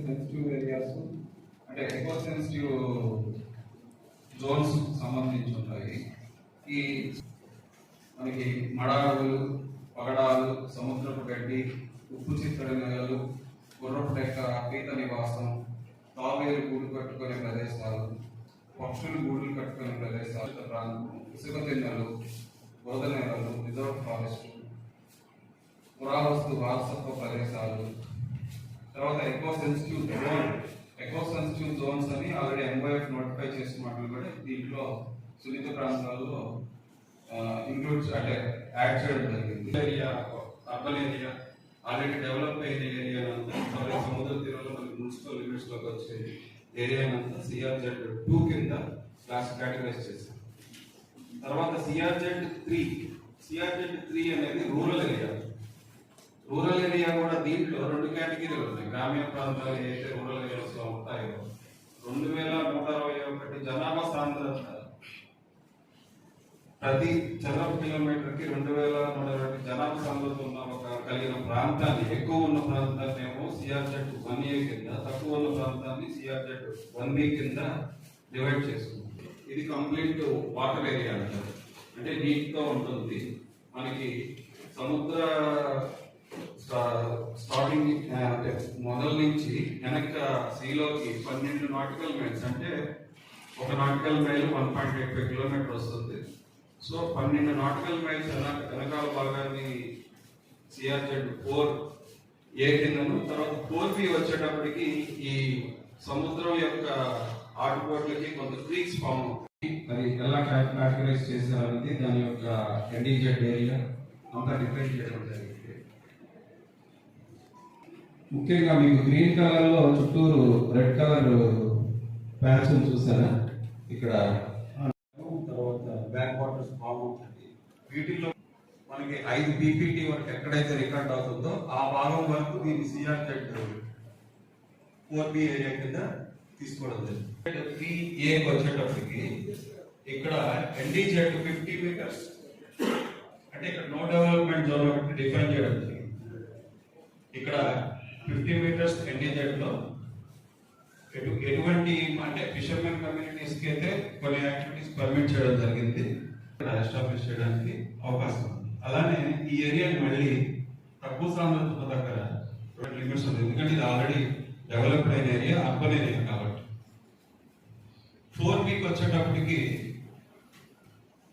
Sensitive areas అంటే ఎక్కువ sensitive Jones సంబంధించి ఉంటాయి. ఈ మనకి మడారులు పగడాలు సముద్రపు గడ్డి ఉప్పు చిత్తడి నెలలు గుర్రపు డెక్క పీత నివాసం తావేరు గూడు కట్టుకునే ప్రదేశాలు పక్షులు గూడులు కట్టుకునే ప్రదేశాలు ప్రాంతం ఇసుక తిన్నెలు బోధ నేలలు రిజర్వ్ ఫారెస్ట్ పురావస్తు వారసత్వ ప్రదేశాలు తర్వాత eco sensitive zone eco sensitive zones అని ఆల్రెడీ ఎంఓఎఫ్ నోటిఫై చేసిన వాటిని కూడా దీంట్లో సున్నిత ప్రాంతాల్లో ఇంక్లూడ్ అంటే యాడ్ చేయడం జరిగింది. Area urban area already develop అయిన ఏరియా సముద్ర తీరంలో మనకి మున్సిపల్ లిమిట్స్లోకి వచ్చే ఏరియా సిఆర్జెడ్ టూ కింద క్లాస్ కేటగరైజ్ చేశాం తర్వాత సిఆర్జెడ్ త్రీ సిఆర్జెడ్ త్రీ అనేది రూరల్ ఏరియా రూరల్ ఏరియా కూడా దీంట్లో రెండు కేటగిరీలు ఉన్నాయి. గ్రామీణ ప్రాంతాలు ఏదైతే రూరల్ ఏరియాస్లో ఉంటాయో రెండు వేల నూట అరవై ఒకటి జనాభా సాంద్రత ప్రతి చదరపు కిలోమీటర్కి రెండు వేల నూట ఇరవై ఒకటి జనాభా సాంద్రత ఉన్న ఒక కలిగిన ప్రాంతాన్ని ఎక్కువ ఉన్న ప్రాంతాన్ని ఏమో సిఆర్జెడ్ వన్ ఏ కింద తక్కువ ఉన్న ప్రాంతాన్ని సిఆర్జెడ్ వన్ బి కింద డివైడ్ చేసుకుంటుంది ఇది కంప్లీట్ వాటర్ ఏరియా అంటారు. అంటే నీట్గా ఉంటుంది. మనకి సముద్ర స్టా- స్టార్టింగ్ ఆ, అంటే మొదల నుంచి వెనక కిలోకి పన్నెండు నాటికల్ మైల్స్ అంటే ఒక nautical mile one point eight five kilometre వస్తుంది. సో పన్నెండు నాటికల్ మైల్స్ వెనక వెనకాల భాగాన్ని సిఆర్జెడ్ ఫోర్ ఏ కిందను తర్వాత ఫోర్ బి వచ్చేటప్పటికి ఈ సముద్రం యొక్క ఆటుపోట్లకి కొంత క్రీక్స్ ఫామ్ అవుతాయి. మరి ఎలా కేటగరైజ్ చేశారనేది దాని యొక్క ఎండిజెడ్ ఏరియా అంతా డిఫైన్ చేయడం జరిగింది ముఖ్యంగా మీకు గ్రీన్ కలర్లో చుట్టూరు రెడ్ కలర్ ప్యాచ్ చూసారా? ఇక్కడ తర్వాత బ్యాక్ వాటర్స్ బాగుంటుంది వీటిల్లో మనకి ఐదు బీపీటీ వరకు ఎక్కడైతే రికార్డ్ అవుతుందో ఆ భాగం వరకు దీన్ని సిఆర్జెడ్ ఫోర్ బి ఏరియా కింద తీసుకోవడం జరిగింది. త్రీ వచ్చేటప్పటికి ఇక్కడ ఎన్డీజెడ్ ఫిఫ్టీ మీటర్స్ అంటే ఇక్కడ నో డెవలప్మెంట్ జోన్ ఒకటి డిఫైన్ చేయడం జరిగింది. ఇక్కడ ఫిఫ్టీ మీటర్స్ ఎన్టీజెడ్లో ఎటు ఎటువంటి అంటే ఫిషర్మెన్ కమ్యూనిటీస్కి అయితే కొన్ని యాక్టివిటీస్ పర్మిట్ చేయడం జరిగింది. ఎస్టాబ్లిష్ చేయడానికి అవకాశం ఉంది. అలానే ఈ ఏరియాని మళ్ళీ తక్కువ సాంద్రత దగ్గర లిమిట్స్ ఉంది ఎందుకంటే ఇది ఆల్రెడీ డెవలప్డ్ అయిన ఏరియా అర్బన్ ఏరియా కాబట్టి. ఫోర్ వీక్ వచ్చేటప్పటికి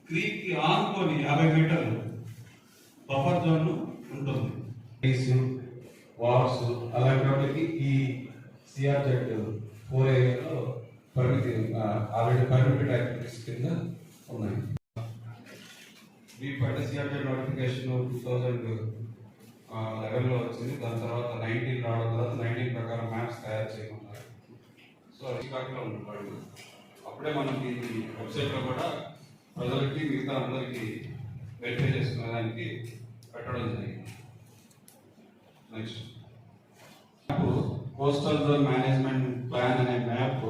క్రీక్కి ఆనుకొని యాభై మీటర్లు బఫర్ జోన్ ఉంటుంది. ఐస్ అలాంటి ఈ సిఆర్జెడ్ ఫోర్ ఏరియాలో పరిమితి ఆల్రెడీ పర్మిటెడ్ యాక్టివిటీస్ కింద ఉన్నాయి. మీ పడ్డ సిఆర్జెడ్ నోటిఫికేషన్ టూ థౌజండ్ లెవెన్లో వచ్చింది. దాని తర్వాత నైన్టీన్ రావడం తర్వాత నైన్టీన్ ప్రకారం మ్యాప్స్ తయారు చేయమన్నారు సో శ్రీకాకుళంలో ఉంది అప్పుడే మనకి వెబ్సైట్లో కూడా ప్రజలకి మిగతా అందరికీ వెరిఫై చేసుకునేదానికి పెట్టడం జరిగింది. Next coastal zone management plan అనే మ్యాప్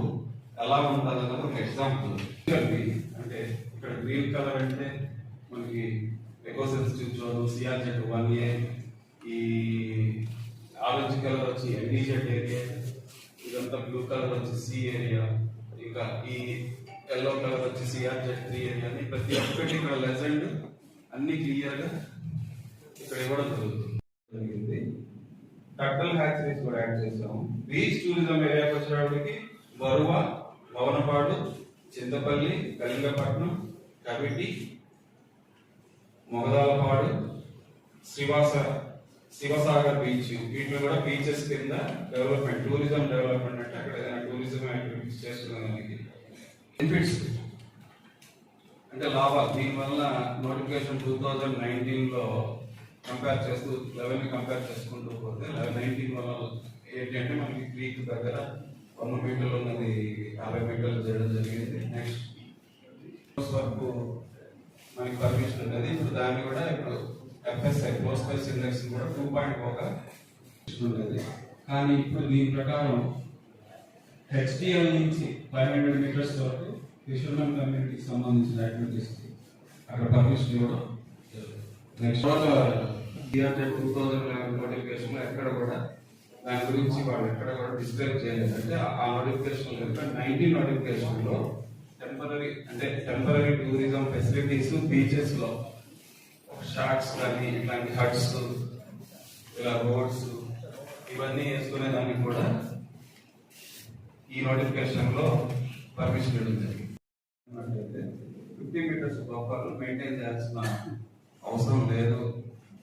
ఎలా ఉంటుంది అన్నది ఒక ఎగ్జాంపుల్ అంటే ఇక్కడ గ్రీన్ కలర్ అంటే మనకి eco sensitive zone CRZ one A ఈ ఆరెంజ్ కలర్ వచ్చి ఎన్డీజెడ్ ఏరియా ఇదంతా బ్లూ కలర్ వచ్చి సి ఏరియా ఇంకా ఈ ఎల్లో కలర్ వచ్చి సిఆర్జెడ్ త్రీ ఏరియా అని ప్రతి ఒక్కటి ఇక్కడ లెజెండ్ అన్ని క్లియర్గా ఇక్కడ ఇవ్వడం జరుగుతుంది. జరిగింది టర్టల్ హ్యాచరీస్ కూడా యాడ్ చేసాము బీచ్ టూరిజం ఏరియాకి వచ్చేటప్పటికి బరువ భవనపాడు చింతపల్లి కళింగపట్నం కవిటి మొగదాలపాడు శ్రీవాస శివసాగర్ బీచ్. వీటిలో కూడా బీచెస్ కింద డెవలప్మెంట్ టూరిజం డెవలప్మెంట్ అంటే అక్కడ ఏదైనా టూరిజం యాక్టివిటీస్ చేసుకునేదానికి బెనిఫిట్స్ అంటే లాభాలు. దీనివల్ల నోటిఫికేషన్ టూ థౌజండ్ నైన్టీన్లో కంపేర్ చేస్తూ లెవెన్ కంపేర్ చేసుకుంటూ పోతే లెవెన్ నైన్టీన్ వల్ల ఏంటంటే మనకి క్రీక్ దగ్గర వంద మీటర్లు ఉన్నది యాభై మీటర్లు చేయడం జరిగింది. నెక్స్ట్ వరకు మనకి పర్మిషన్ ఉన్నది. ఇప్పుడు దాన్ని కూడా ఇప్పుడు ఎఫ్ఎస్ఐ క్లోజ్ స్పైస్ ఇండెక్స్ కూడా టూ పాయింట్ ఒక ఉండేది కానీ ఇప్పుడు దీని ప్రకారం హెచ్డిఎల్ నుంచి ఫైవ్ హండ్రెడ్ మీటర్స్ వరకు ఫిషర్మెన్ కమ్యూనిటీకి సంబంధించిన యాక్టివిటీస్ అక్కడ పర్మిషన్ ఇవ్వడం next two thousand eleven notification ఎక్కడ కూడా దాని గురించి వాళ్ళు ఎక్కడ కూడా డిస్క్రైబ్ చేయలేదు. అంటే ఆ నోటిఫికేషన్ యొక్క నైన్టీన్ నోటిఫికేషన్లో టెంపరీ అంటే టెంపరీ టూరిజం ఫెసిలిటీస్ బీచెస్లో షార్ట్స్ కానీ ఇట్లాంటి హట్స్ ఇలా రోడ్స్ ఇవన్నీ వేసుకునే దానికి కూడా ఈ నోటిఫికేషన్లో పర్మిషన్ ఇవ్వడం జరిగింది. ఫిఫ్టీ మీటర్స్ బఫర్ మెయింటైన్ చేయాల్సిన అవసరం లేదు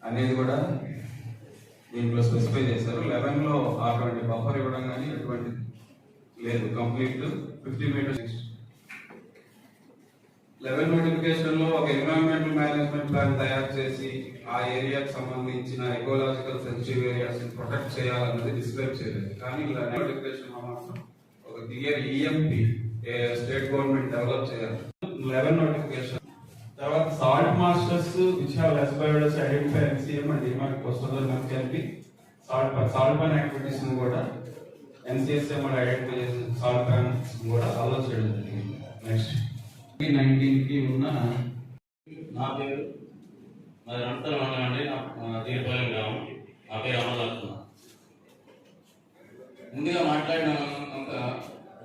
అనేది కూడా దీంట్లో స్పెసిఫై చేశారు. లెవెన్లో అటువంటి బఫర్ ఇవ్వడం కానీ అటువంటి లేదు. కంప్లీట్ ఫిఫ్టీ మీటర్స్ లెవెన్ నోటిఫికేషన్లో ఒక ఎన్విరాన్మెంటల్ మేనేజ్మెంట్ ప్లాన్ తయారు చేసి ఆ ఏరియాకి సంబంధించిన ఎకోలాజికల్ సెన్సిటివ్ ఏరియాస్ ప్రొటెక్ట్ చేయాలన్నది డిస్క్రైబ్ చేయలేదు. కానీ ఇలా నోటిఫికేషన్ మాత్రం ఒక clear EMP state government develop చేయాలి. లెవెన్ నోటిఫికేషన్ తర్వాత salt marshes which have aspired us identify NCM and demarcate వస్తుందో మనకి కలిపి సాల్ట్ సాల్ట్ పైన యాక్టివిటీస్ కూడా ఎన్సీఎస్ఎం ఐడెంటిఫై చేసిన సాల్ట్ ప్యాన్స్ కూడా అలో చేయడం జరిగింది. నెక్స్ట్ నైన్టీన్కి ఉన్న నా పేరు మరి అనంతరం అండి నా తీరుపాలెం గ్రామం. నా పేరు అమలత్న ముందుగా మాట్లాడిన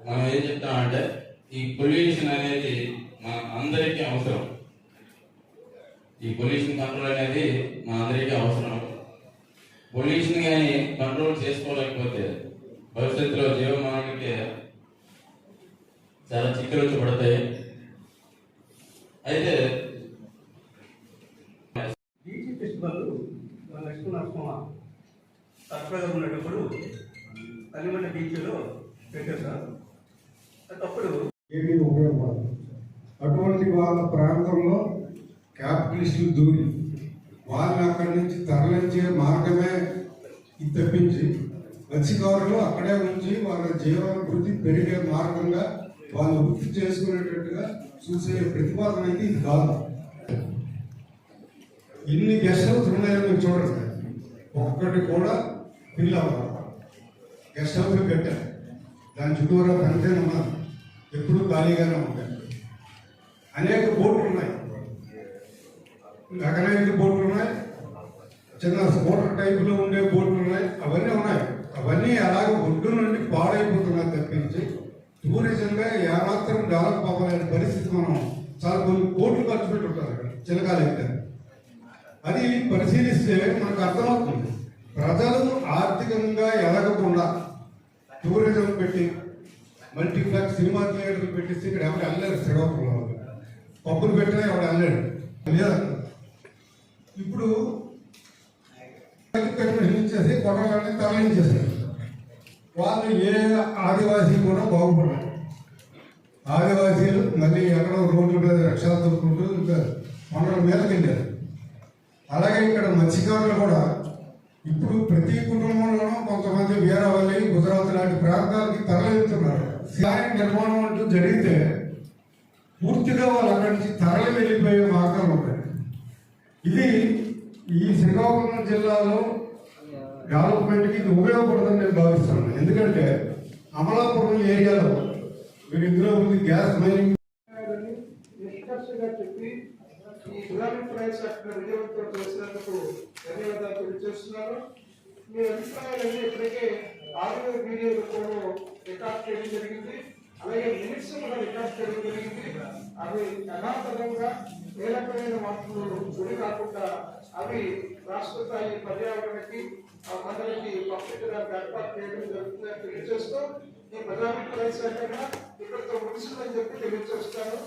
మనం ఏం చెప్తామంటే ఈ పొల్యూషన్ అనేది మన అందరికీ అవసరం. ఈ పొల్యూషన్ కంట్రోల్ అనేది మన అందరికీ అవసరం. పొల్యూషన్ కానీ కంట్రోల్ చేసుకోలేకపోతే భవిష్యత్తులో జీవమానానికి చాలా చిక్కులు వచ్చి పడతాయి. అయితే beach festival Lakshmi Narasimha surprise ఉన్నప్పుడు కలిమండ బీచ్లో పెట్టారు సార్. అప్పుడు ఏమీ ఉపయోగపడదు. అటువంటి వాళ్ళ ప్రాంతంలో క్యాపిటలిస్టులు దూరి వాళ్ళని అక్కడి నుంచి తరలించే మార్గమే ఇది తప్పించి మత్స్యకారులు అక్కడే ఉంచి వాళ్ళ జీవనభృతి పెరిగే మార్గంగా వాళ్ళు వృత్తి చేసుకునేటట్టుగా చూసే ప్రతిపాదన అయితే ఇది కాదు. ఇన్ని గెస్ట్ హౌస్ ఉన్నాయో మీరు చూడండి. ఒక్కటి కూడా ఫిల్ అవ్వాలి గెస్ట్ హౌస్ పెట్టారు. దాని చుట్టూరా కంటే ఉన్నారు. ఎప్పుడు ఖాళీగానే ఉంటాయి అనేక బోట్లు ఉన్నాయి. అగనైజ్డ్ బోట్లు ఉన్నాయి. చిన్న స్కూటర్ టైపులో ఉండే బోట్లు ఉన్నాయి. అవన్నీ ఉన్నాయి. అవన్నీ అలాగే ఒడ్డు నుండి పాడైపోతున్నాయి తప్పించి టూరిజంగా ఏమాత్రం డెవలప్ అవ్వలేని పరిస్థితి మనం చాలా కొన్ని కోట్లు ఖర్చు పెట్టుంటారు అక్కడ చిలకాలైతే అయితే. అది పరిశీలిస్తే మనకు అర్థమవుతుంది. ప్రజలు ఆర్థికంగా ఎదగకుండా టూరిజం పెట్టి మల్టీప్లెక్స్ సినిమా థియేటర్లు పెట్టిస్తే ఇక్కడ ఎవరు వెళ్ళలేరు శ్రీకాకుళంలో. పప్పులు పెట్టినా ఎవరు వెళ్ళలేడు లేదా ఇప్పుడు తరలించేసి కొడవలని తరలించేసారు వాళ్ళు ఏ ఆదివాసీ కూడా బాగుపడారు ఆదివాసీలు మళ్ళీ ఎక్కడో రోడ్ల మీద రక్షణ దొరుకుంటూ ఇంకా కొండల మీదకి అలాగే ఇక్కడ మత్స్యకారులు కూడా ఇప్పుడు ప్రతి కుటుంబంలోనూ కొంతమంది వీరవల్లి గుజరాత్ లాంటి ప్రాంతాలకి తరలిస్తున్నారు స్థాయి నిర్మాణం అంటూ జరిగితే పూర్తిగా వాళ్ళు అక్కడి నుంచి తరలి వెళ్ళిపోయే మార్గాలు ఉంటాయి ఇది ఈ శ్రీకాకుళం జిల్లాలో డెవలప్మెంట్కి ఇది ఉపయోగపడుతుందని నేను భావిస్తున్నాను. ఎందుకంటే అమలాపురం ఏరియాలో మీరు ఇందులో ఉంది గ్యాస్ మైనింగ్ చెప్పి ఈ గులాబీ ప్రైస్ అక్కడ విజయవంతం చేసినందుకు ధన్యవాదాలు తెలియజేస్తున్నాను. మీ అభిప్రాయాలన్నీ ఇప్పటికే ఆడియో వీడియో రూపంలో రికార్డ్ చేయడం జరిగింది. అలాగే మినిట్స్ మన రికార్డ్ చేయడం జరిగింది అవి యథాతథంగా ఏ రకమైన మార్పులు గురి కాకుండా అవి రాష్ట్ర స్థాయి పర్యావరణకి ఆ మండలికి ఏర్పాటు చేయడం జరుగుతుందని తెలియజేస్తూ ఈ ప్రధాన సేకరణ ఇక్కడితో ముగిసిందని చెప్పి తెలియజేస్తాను.